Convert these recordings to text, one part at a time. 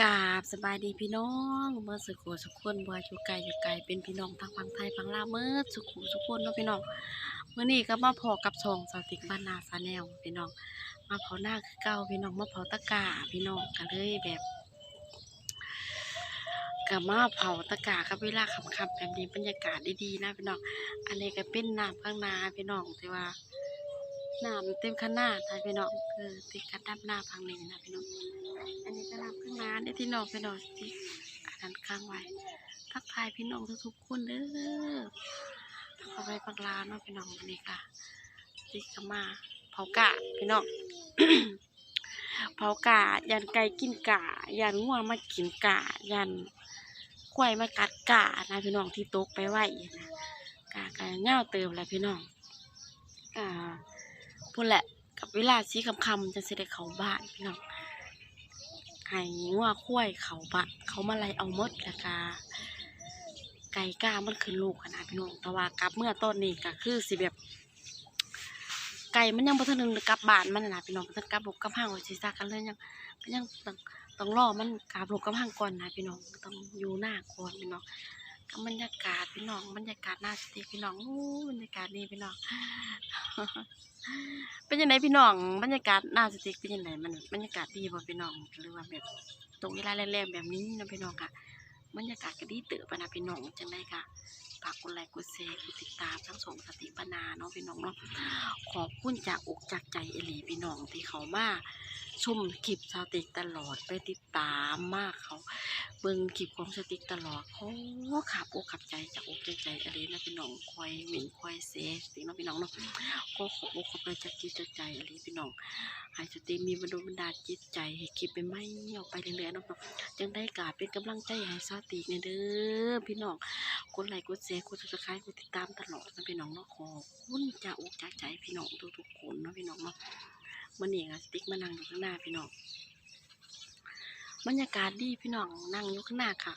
กาบสบายดีพี่น้องเมื่อสุขสุขคนบ่อยู่ไกลอยู่ไกลเป็นพี่น้องทางฝั่งไทยฝั่งลาวเมื่อสุขสุขคนเนาะพี่น้องเมื่อนี้ก็มาพอกับสองสาวติกบ้านนาซาแนลพี่น้อง มาเผาหน้าคือเก่าพี่น้องมาเผาตะกาพี่น้องก็เลยแบบก็มาเผาตะกากับเวลาค่ำๆแบบนี้บรรยากาศดีๆนะพี่น้องอันนี้ก็เป็นน้ำข้างนาพี่น้องแต่ว่าน้ำเต็มข้างหน้าท่านพี่น้องคือติดกันดับหน้าพังนี้นะพี่น้อง อันนี้ก็นำข้างนาเนี่ยที่นองพี่น้องที่อันนั้นข้างไว้ทักทายพี่น้องทุกๆคนเด้อเข้าไปปักลาเนาะพี่น้องอันนี้ค่ะติกมาเผากะพี่น้องเผากะยันไก่กินกะยันงัวมากินกะยันควยมากัดกะนะพี่น้องที่ตกไปไหว้นะกะกะเง่าเติมแหละพี่น้องอ่าพูดแหละกับเวลาสีคำๆจะเสด็จเขาบ้านพี่น้อง ให้งัวควายเขาบะ เขามาไล่เอามดแล้วกาไก่ก้ามันขึ้นลูกขนาดพี่น้องแต่ว่ากลับเมื่อต้นนี้ก็คือสิแบบ ไก่มันยังบ่ทันถึงกลับบ้านมันนะพี่น้องบ่ทันกลับลูกกลับห้างไว้สิซากันเลยยังยังต้องต้องรอมันกลับลูกกลับห้างก่อนนะพี่น้องต้องอยู่หน้าก่อนพี่น้อง กับบรรยากาศพี่น้องบรรยากาศน่าสติพี่น้องโอ้บรรยากาศดีพี่น้อง เป็นยังไงพี่น้อง บรรยากาศน่าสติเป็นยังไงมันบรรยากาศดีบ่พี่น้องหรือว่าแบบตรงเวลาแรงๆแบบนี้นะพี่น้องค่ะบรรยากาศก็ดีเตื่อปนะพี่น้องจังไดค่ะ ฝากกดไลค์กดแชร์กดติดตามทั้งสองสติปนาเนาะพี่น้องเนาะขอบคุณจากอกจากใจเอลีพี่น้องที่เขามาชมคลิปสาวติกตลอดไปติดตามมากเขาเบิ่งคลิปของสติกตลอดโอ้ขับอกขับใจจากอกจากใจเอลีนะพี่น้องคอยเหม็นคอยเซสติเนาะพี่น้องเนาะก็ขอบอกขอบใจจากจิตจากใจเอลีพี่น้องให้สติมีบรรดาบรรดาจิตใจให้คลิปเป็นไม่ออกไปเรื่อยๆเนาะจังได้กาเป็นกำลังใจให้สาติกเนี่ยเด้อพี่น้องกดไลค์กดแชร์กดซับสไครต์กดติดตามตลอดนะพี่น้องเนาะขอบคุณจากอกจากใจพี่น้องทุกๆคนเนาะพี่น้องเนาะมื่อนี้ก็สติ๊กมานั่งอยู่ข้างหน้าพี่น้องบรรยากาศดีพี่น้องนั่งอยู่ข้างหน้าค่ะ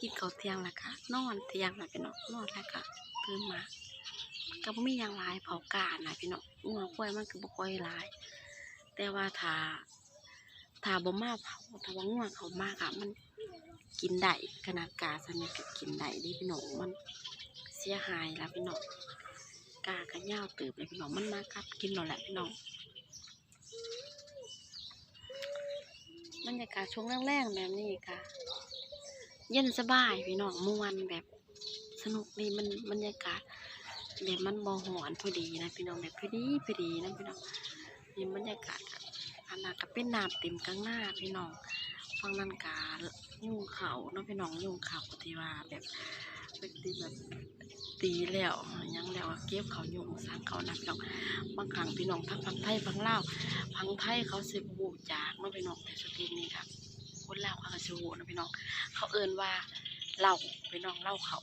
กินข้าวเที่ยงแล้วค่ะนอนเที่ยงแล้วพี่น้องนอนแล้วค่ะตื่นมาก็บ่มีหยังหลายเผากาดนะพี่น้องงัวควายมันคือบ่ค่อยลาย แต่ว่าถ้าถ้าบ่มาเผาถ้าว่างัวเขามากอะมัน กินได้ขนาดกาสันนี่ก็กินได้ดิพี่น้องมันเสียหายแล้วพี่น้องกากันยาเติบเลยพี่น้องมันมากัดกินเราแหละพี่น้องบรรยากาศช่วงแรกๆแบบนี้ค่ะเย็นสบายพี่น้องมวนแบบสนุกดีมันบรรยากาศแบบมันบอหอนพอดีนะพี่น้องแบบพอดีพอดีนะพี่น้องนี่บรรยากาศอันนั้นก็เป็นน้ำเต็มกลางหน้าพี่น้อง ฟังนันกายุ่งเขาเน้องพี่น้องยุ่งเขาที่ว่าแบบเป็นตีแบบตีแล้วยังแล้วเก็บเขายุ่งสร้างเขานะพี่น้องบางครั้งพี่น้องทั้งพังไทยพังเล่าวพังไทยเขาสิบูจากเน้องพี่น้องแต่สุดทีนี้ครับคนเล่าเขาก็สิหูนะพี่น้องเขาเอินว่าเล่าพี่น้องเล่าเขา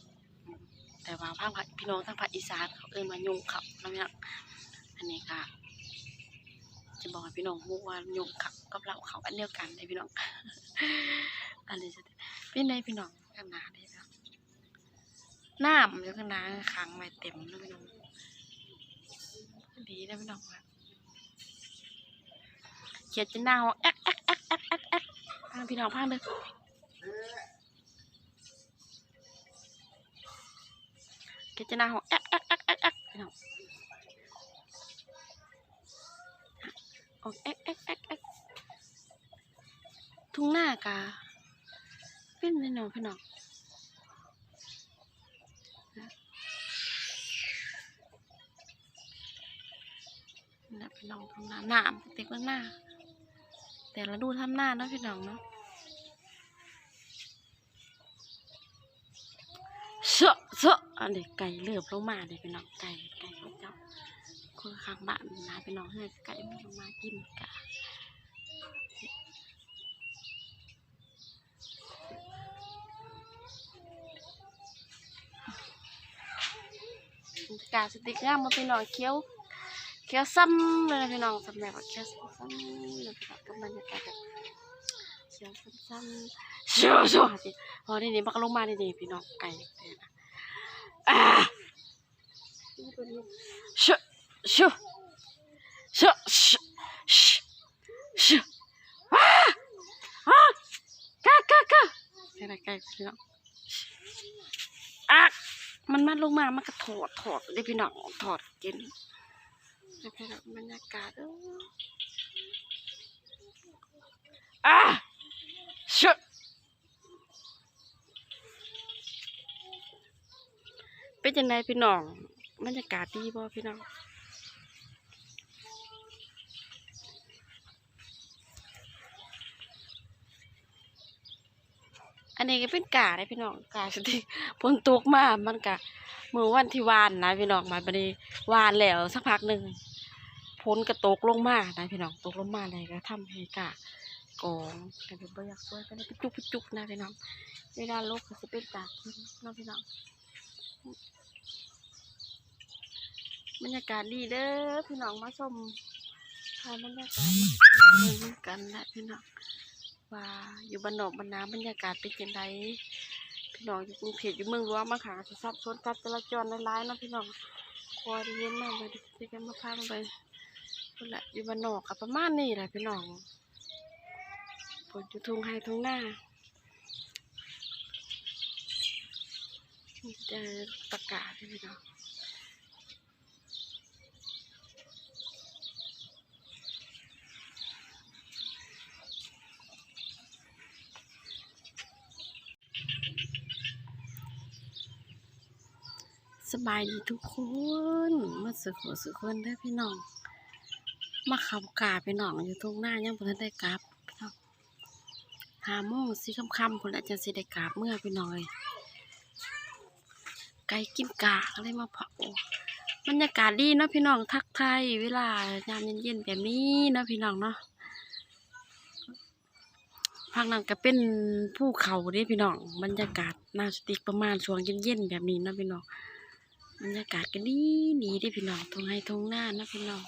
แต่ว่าภาคพี่น้องทางภาคอีสานเขาเอินว่ายุ่งเขาเน้องพี่น้องอันนี้ค่ะ จะบอกพี่น้องรู้ว่ายงเขากับเราเขาอันเดียวกันเลยพี่น้อง อันนี้จะเป็นพี่น้องข้างหน้าได้แล้วน้ำอยู่ข้างหน้าขังไว้เต็มเลยพี่น้องดีนะพี่น้องว่าเขียดจะหน้าห้องแอ๊กแอ๊กแอ๊กแอ๊กแอ๊กแอ๊กพี่น้องพังเลยเขียดจะหน้าห้องแอ๊กแอ๊กแอ๊กแอ๊กแอ๊กพี่น้อง ออกแอ๊กแอ๊กแอ๊กแอ๊กทุ่งหน้ากาเป็นพี่นองพี่น้องนะพี่น้องทำหน้าหนามเต็มหน้า แต่เราดูทำหน้าเนาะพี่น้องเนาะเสอะเสอะอันเด็กไก่เลือบลงมาเด็กพี่น้องไก่ไก่ของเจ้า คนข้างบ้านนะพี่น้องให้ไก่มันมากินกะกาสติกงามมาพี่น้องเคี้ยวเคี้ยวซ้ำเลยนะพี่น้องสำหรับเคี้ยวซ้ำๆเลยพี่น้องก็บรรยากาศแบบเคี้ยวซ้ำๆเชี่ยวชี่ยวสิพอทีนี้มันก็ลงมาดีๆพี่น้องไก่เลยนะอ่าเชี่ย วเชี่ยวเชี่ยวเชี่ยวเชี่ยวอ้าอ้าใกล้ๆพี่น้องอักมันมาลงมามันก็ถอดถอดได้พี่น้องถอดกินให้พี่น้องบรรยากาศอะชึเป็นยังไงพี่น้องบรรยากาศดีบ่พี่น้อง อันนี้ก็เป็นกาได้พี่น้องกาสติฝนตกมากมันกะมือวันที่วานนะพี่น้องมาบัดนี้วานแล้วสักพักหนึ่งฝนก็ตกลงมานะพี่น้องตกลงมาเลยก็ทำให้กากองแต่เป็นบ่อยากสวยก็ได้ไปจุกไปจุกนะพี่น้องเวลาลกก็จะเป็นกากขึ้นเนาะพี่น้องบรรยากาศดีเด้อพี่น้องมาชมถ่ายบรรยากาศมาเบิ่งกันนะพี่น้อง ว่าอยู่บ้านนอกบ้านนาบรรยากาศเป็นจังไดพี่น้องอยู่กรุงเทพอยู่เมืองหลวงมาขาจะซับซ้อนการจราจรหลายๆนะพี่น้องคอยได้ยินมากไปดิกันมาพามาไปพุ่นละอยู่บ้านนอกกับประมาณนี้แหละพี่น้องฝนอยู่ทุ่งไห้ทุ่งนาจอประกาศพี่น้อง สบายดีทุกคนมาสุขสุขคนเด้พี่น้อง มาขับกาพี่น้องอยู่ทุ่งนายังบ่ทันได้กลับพี่น้องหาโมงสิค่ำๆพุ่นละจังสิได้กลับเมื่อพี่น้องเอ้ยไก่กินกาก็เลยมาเผาบรรยากาศดีเนาะพี่น้องทักไทยเวลายามเย็นๆแบบนี้เนาะพี่น้องเนาะภาคนั้นก็เป็นภูเขาเด้พี่น้องบรรยากาศน่าสติกประมาณช่วงเย็นๆแบบนี้นะพี่น้อง รรยากาศก็ดีดีเด้พี่น้องทงให้ทงหน้านะพี่น้อง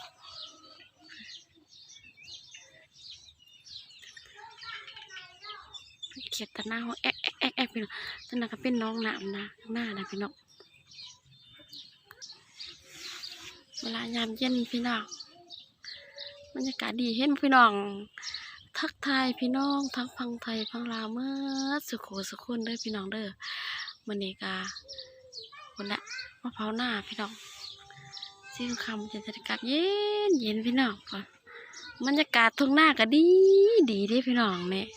เขียดตาหน้าห้องแอ๊กแอ๊กแอ๊กแอ๊กพี่น้องตอนนั้นก็เป็นน้องหน้ำนะหน้านะพี่น้องเวลายามเย็นพี่น้องบรรยากาศดีเห็นพี่น้องทักทายพี่น้องทั้งพังไทยพังลาวเมื่อสุโขสุขคนเด้อพี่น้องเด้อมันนี้กาคนละะพร้าวหน้าพี่น้องสิ่งคำจะจะกาศเย็นเย็นพี่น้องก่อนบรรยากาศทุ่งหน้าก็ดี ดีด้พี่น้องเนี่ย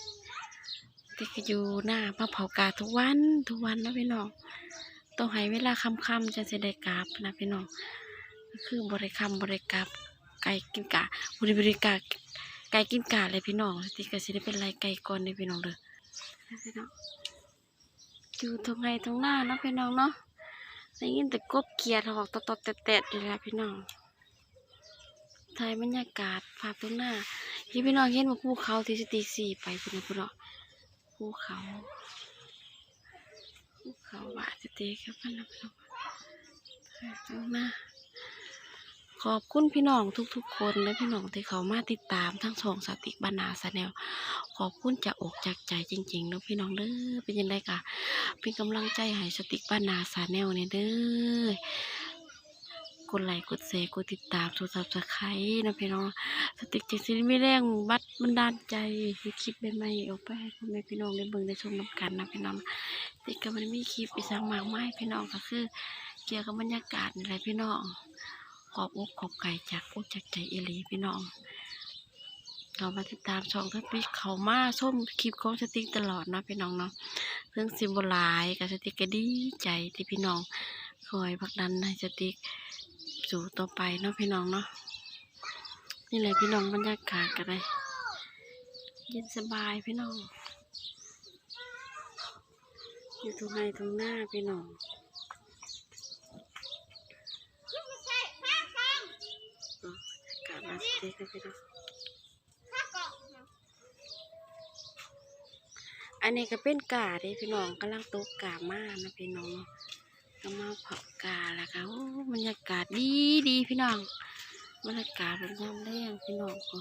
ติกอยู่หน้ามาเผากาทุกวันทุกวันนะพี่น้องต้องให้เวลาค่ำๆจะเสได้กราบนะพี่น้องคือบริคำบริกราบไก่กินกาบริบริกาไก่กินกาเลยพี่น้องติกสิได้เป็นไรไก่ก่อนเลยพี่น้องเด้อพี่น้องอยู่ตรงไงตรงหน้าเนาะพี่น้องเนาะ ได้ยินแต่กบเกียร์หอกตอดๆแตะๆอยู่แล้วพี่น้องถ่ายบรรยากาศภาพตรงหน้าที่พี่น้องเห็นว่าภูเขาที่สตีสี่ไปพี่น้องพี่น้องภูเขาภูเขาบาสเตครับพี่น้องข้างหน้า ขอบคุณพี่น้องทุกๆ คนและพี่น้องที่เขามาติดตามทั้งสองสติบรรณาสแนลขอบคุณจากอกจากใจจริงๆนะพี่น้องเด้อเป็นยังไงกะเป็นกำลังใจให้สติบรรณาสแนลเนี่ยเด้อกดไลค์กดแชร์กดติดตามทุกสับสไครต์นะพี่น้องสติกจริงๆไม่แรงบัดบันดาลใจมีคลิปใหม่ๆออกไปให้พ่อแม่พี่น้องได้เบิ่งได้ชมนำกันนะพี่น้องติดก็มันมีคลิปอีสักมากมายพี่น้องก็คือ เกี่ยวกับบรรยากาศนี่แหละพี่น้อง ขอบอกขอบไก่จากอกจากใจเอลีพี่น้องเรามาติดตามช่องทัพพิเขามาชมคลิปของสติกตลอดนะพี่น้องเนาะเรื่องซิมโบลายกับสติกก็ดีใจที่พี่น้องคอยผลักดันให้สติกสู่ต่อไปเนาะพี่น้องเนาะนี่แหละพี่น้องบรรยากาศกันเลยเย็นสบายพี่น้องอยู่ตรงไหนตรงหน้าพี่น้อง เลยค่ะพี่น้องอันนี้ก็เป็นกาด้พี่น้องกำลังตกกามานะพี่น้องก็มาเผากาแล้วค่ะโอ้บรรยากาศดีดีพี่น้องบรรยากาศเป็นยามแรงพี่น้องก็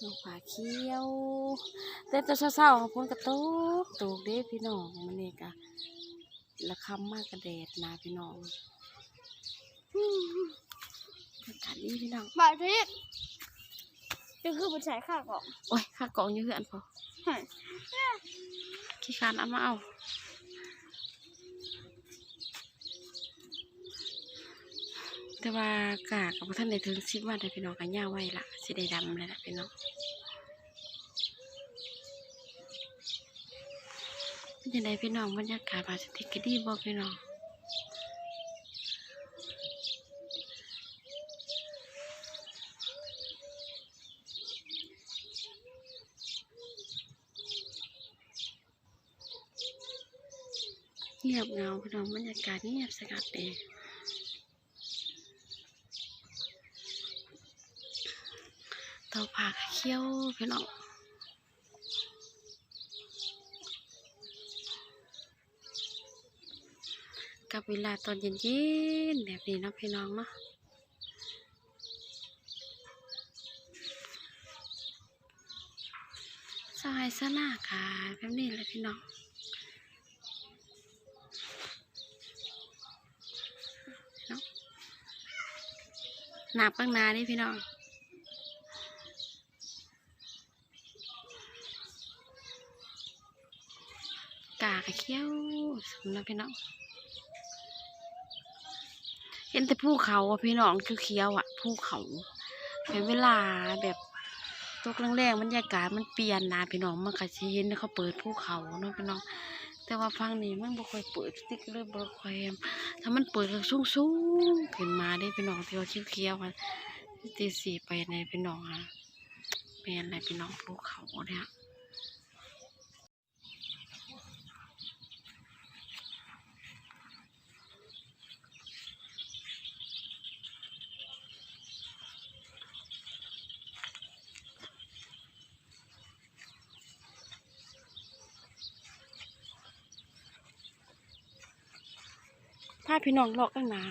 น้องผาเขียว แต่ตอนเช้าๆฝนกระตกตกเด้พี่น้องมันนี่กะละคำมากกระแดดนะพี่น้อง อืมบรรยากาศดีพี่น้องบาทที่ก็คือมันใช้ค่าก่อนโอ้ยข้ากองอยู่เหือนพอขี้คร้านเอามาเอาแต่ว่ากากับท่านได้ถึงสิบวันได้พี่น้องกันย่าไว้ละสิได้ดำเลยละพี่น้องเป็นยังไงพี่น้องบรรยากาศพาสติกก็ดีบอกพี่น้อง เงาพี่น้องบรรยากาศเงียบสงัดเองเตาผักเคี้ยวพี่น้องกับเวลาตอนเย็นๆแบบนี้นะพี่น้องเนาะสายสนาค่ะแบบนี้เลยพี่น้อง หนาบข้างหน้านี่พี่น้องกากเขี้ยวสมนะพี่น้องเห็นแต่ภูเขาอะพี่น้องเขียวๆอะภูเขาเป็นเวลาแบบตกแรงๆบรรยากาศมันเปลี่ยนนะพี่น้องมันก็สิเห็นเขาเปิดภูเขาเนาะพี่น้อง แต่ว่าฟังนี่มันบ่ค่อยเปิดติ๊กเลยบ่ค่อยถ้ามันเปิดก็สูงๆขึ้นมาได้พี่น้องที่ว่าเขียวๆอะตีสี่ไปในพี่น้องอะเป็นอะไรพี่น้องภูเขาเนี่ยาพี่น้องเลาะข้างหนา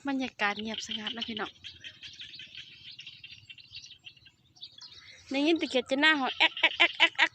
บบรรยากาศเงียบสงบนะพี่น้องในยินตะเกียบจะหน้าหอแแอ๊กแอ๊กแอ๊กแอ๊ก